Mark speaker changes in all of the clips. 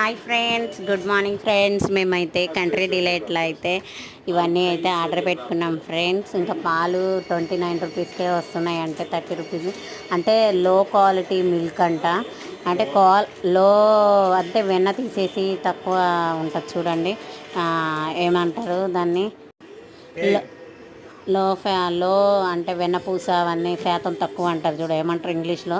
Speaker 1: Hi friends good morning friends మేమైతే country డిలైట్లో అయితే ఇవన్నీ అయితే ఆర్డర్ పెట్టుకున్నాం ఫ్రెండ్స్ ఇంకా పాలు ట్వంటీ నైన్ రూపీస్కే వస్తున్నాయి అంటే థర్టీ రూపీస్ అంటే లో క్వాలిటీ మిల్క్ అంట. అంటే కాల్లో అంటే వెన్న తీసేసి తక్కువ ఉంటుంది చూడండి. ఏమంటారు దాన్ని? లో- లో ఫ్యా లో అంటే వెన్నపూస అవన్నీ శాతం తక్కువ అంటారు చూడ. ఏమంటారు ఇంగ్లీష్లో?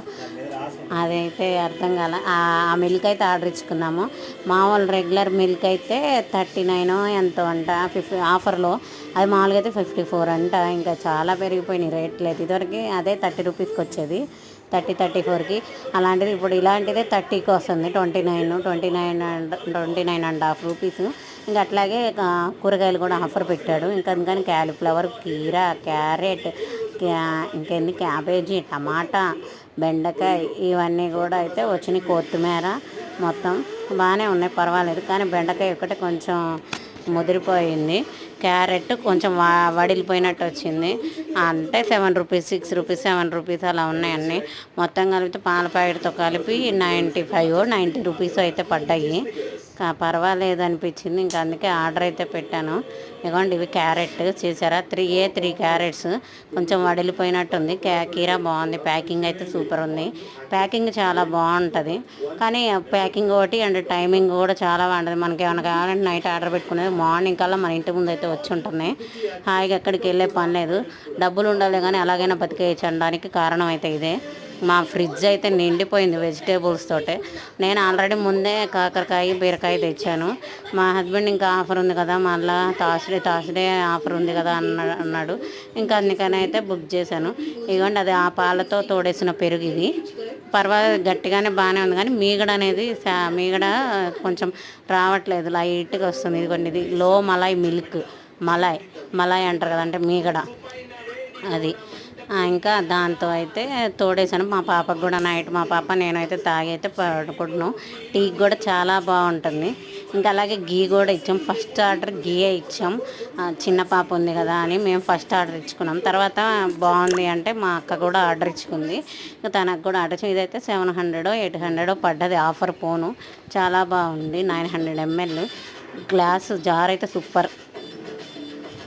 Speaker 1: అదైతే అర్థం కాల. ఆ మిల్క్ అయితే ఆర్డర్ ఇచ్చుకున్నాము. మామూలు రెగ్యులర్ మిల్క్ అయితే థర్టీ నైన్ ఎంతో అంట ఫిఫ్టీ ఆఫర్లో. అది మామూలుగా అయితే ఫిఫ్టీ ఫోర్ అంట. ఇంకా చాలా పెరిగిపోయినాయి రేట్లు అయితే. ఇదివరకు అదే థర్టీ రూపీస్కి వచ్చేది థర్టీ థర్టీ ఫోర్కి. అలాంటిది ఇప్పుడు ఇలాంటిదే థర్టీకి వస్తుంది twenty nine twenty nine and twenty nine and half rupees. ఇంకా అట్లాగే కూరగాయలు కూడా ఆఫర్ పెట్టాడు. ఇంకా అందుకని క్యాలీఫ్లవర్ కీరా క్యారెట్ క్యా- ఇంకేంది క్యాబేజీ టమాటా బెండకాయ ఇవన్నీ కూడా అయితే వచ్చినాయి కొత్తిమీర మొత్తం. బాగానే ఉన్నాయి పర్వాలేదు. కానీ బెండకాయ ఒకటి కొంచెం ముదిరిపోయింది. క్యారెట్ కొంచెం వడిలిపోయినట్టు వచ్చింది. అంటే seven rupees six rupees seven rupees అలా ఉన్నాయండి. మొత్తం కలిపితే పాల ప్యాకెట్తో కలిపి నైంటీ ఫైవ్ నైంటీ రూపీస్ అయితే పడ్డాయి. పర్వాలేదు అనిపించింది ఇంకా అందుకే ఆర్డర్ అయితే పెట్టాను. ఇదిగోండి ఇవి క్యారెట్ చేశారా? Three a three carrots. కొంచెం వడిలిపోయినట్టుంది. క్యా కీరా బాగుంది. ప్యాకింగ్ అయితే సూపర్ ఉంది. ప్యాకింగ్ చాలా బాగుంటుంది. కానీ ప్యాకింగ్ ఒకటి అండ్ టైమింగ్ కూడా చాలా బాగుంటుంది. మనకి ఏమైనా కావాలంటే నైట్ ఆర్డర్ పెట్టుకునేది మార్నింగ్ కల్లా మన ఇంటి ముందు అయితే వచ్చి ఉంటున్నాయి హాయిగా ఎక్కడికి వెళ్ళే పని లేదు. డబ్బులు ఉండాలి కానీ అలాగైనా బతికేయచ్చు అనడానికి కారణం అయితే ఇదే. మా ఫ్రిడ్జ్ అయితే నిండిపోయింది వెజిటేబుల్స్ తోటే. నేను ఆల్రెడీ ముందే కాకరకాయ బీరకాయ తెచ్చాను. మా హస్బెండ్ ఇంకా ఆఫర్ ఉంది కదా మళ్ళీ థర్స్డే థర్స్డే ఆఫర్ ఉంది కదా అన్న అన్నాడు. ఇంకా అందుకని అయితే బుక్ చేశాను. ఇదిగోండి అది ఆ పాలతో తోడేసిన పెరుగు ఇది. పర్వాలేదు గట్టిగానే బాగానే ఉంది కానీ మీగడ అనేది మీగడ కొంచెం రావట్లేదు. లైట్గా వస్తుంది. ఇదిగోండి ఇది లో మలాయ్ మిల్క్. మలాయ్ మలాయ్ అంటారు కదా అంటే మీగడ. అది. ఇంకా దాంతో అయితే తోడేసాను మా పాపకు కూడా నైట్ మా పాప నేనైతే తాగి అయితే పడుకుంటున్నాం. టీ కూడా చాలా బాగుంటుంది. ఇంకా అలాగే గీ కూడా ఇచ్చాం. ఫస్ట్ ఆర్డర్ గీయే ఇచ్చాం. చిన్న పాప ఉంది కదా అని మేము ఫస్ట్ ఆర్డర్ ఇచ్చుకున్నాం. తర్వాత బాగుంది అంటే మా అక్క కూడా ఆర్డర్ ఇచ్చుకుంది. ఇంకా తనకు కూడా ఆర్డర్ ఇచ్చి ఇదైతే సెవెన్ హండ్రెడ్ ఎయిట్ హండ్రెడ్ పడ్డది. ఆఫర్ ఫోను చాలా బాగుంది. Nine hundred ML. Glass jar అయితే సూపర్.